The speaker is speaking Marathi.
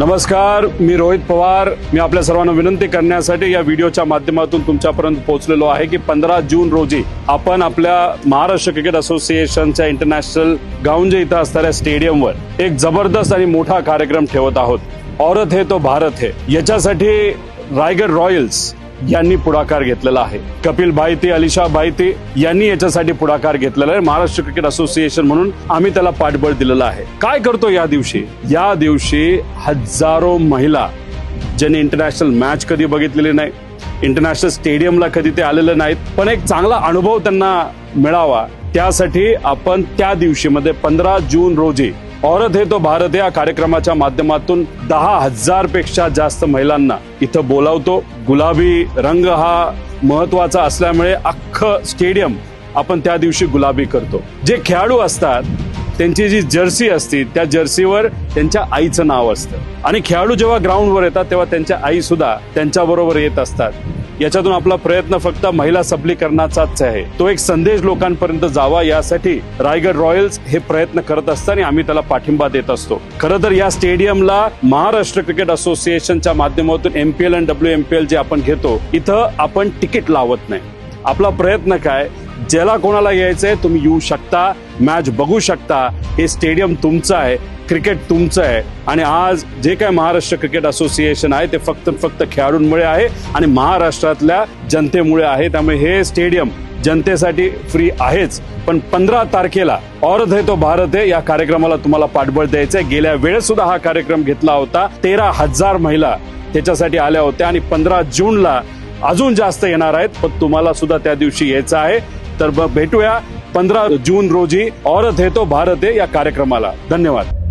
नमस्कार मी रोहित पवार. मी आपल्या सर्वांना विनंती करण्यासाठी या व्हिडिओच्या माध्यमातून तुमच्यापर्यंत पोहोचलेलो आहे की पंधरा जून रोजी आपण आपल्या महाराष्ट्र क्रिकेट असोसिएशनच्या इंटरनॅशनल गाऊंजे इथं असणाऱ्या स्टेडियमवर एक जबरदस्त आणि मोठा कार्यक्रम ठेवत आहोत. औरत हे तो भारत हे. याच्यासाठी रायगड रॉयल्स यांनी पुढाकार घेतलेला आहे. कपिल भाईते अलिशा भाईते यांनी याच्यासाठी पुढाकार घेतलेला आहे. महाराष्ट्र क्रिकेट असोसिएशन म्हणून आम्ही त्याला पाठबळ दिलेलं आहे. काय करतो या दिवशी? या दिवशी हजारो महिला ज्यांनी इंटरनॅशनल मॅच कधी बघितलेली नाही इंटरनॅशनल स्टेडियमला कधी ते आलेले नाहीत पण एक चांगला अनुभव त्यांना मिळावा. त्यासाठी आपण त्या दिवशी मध्ये पंधरा जून रोजी औरत हे तो भारत या कार्यक्रमाच्या माध्यमातून दहा हजारपेक्षा जास्त महिलांना इथं बोलावतो. गुलाबी रंग हा महत्त्वाचा असल्यामुळे अख्खं स्टेडियम आपण त्या दिवशी गुलाबी करतो. जे खेळाडू असतात त्यांची जी जर्सी असते त्या जर्सीवर त्यांच्या आईचं नाव असतं. आणि खेळाडू जेव्हा ग्राउंडवर येतात तेव्हा त्यांच्या आई सुद्धा त्यांच्याबरोबर येत असतात. याच्यातून आपला प्रयत्न फक्त महिला सबलीकरणाचाच आहे. तो एक संदेश लोकांपर्यंत जावा यासाठी रायगड रॉयल्स हे प्रयत्न करत असताना आम्ही त्याला पाठिंबा देत असतो. खरं तर या स्टेडियमला महाराष्ट्र क्रिकेट असोसिएशनच्या माध्यमातून एमपीएल आणि डब्ल्यू एमपीएल जे आपण घेतो इथं आपण तिकीट लावत नाही. आपला प्रयत्न काय? ज्याला कोणाला यायचंय तुम्ही येऊ शकता. मॅच बघू शकता. हे स्टेडियम तुमचं आहे क्रिकेट तुमचं आहे. आणि आज जे काय महाराष्ट्र क्रिकेट असोसिएशन आहे ते फक्त फक्त खेळाडूंमुळे आहे आणि महाराष्ट्रातल्या जनतेमुळे आहे. त्यामुळे हे स्टेडियम जनतेसाठी फ्री आहेच. पण पंधरा तारखेला औरत है तो भारत है या कार्यक्रमाला तुम्हाला पाठबळ द्यायचंय. गेल्या वेळेस सुद्धा हा कार्यक्रम घेतला होता. तेरा हजार महिला त्याच्यासाठी आल्या होत्या आणि पंधरा जूनला अजून जास्त येणार आहेत. पण तुम्हाला सुद्धा त्या दिवशी यायचं आहे. तर ब- भेटूया पंधरा जून रोजी. औरत हे तो भारत आहे या कार्यक्रमाला. धन्यवाद.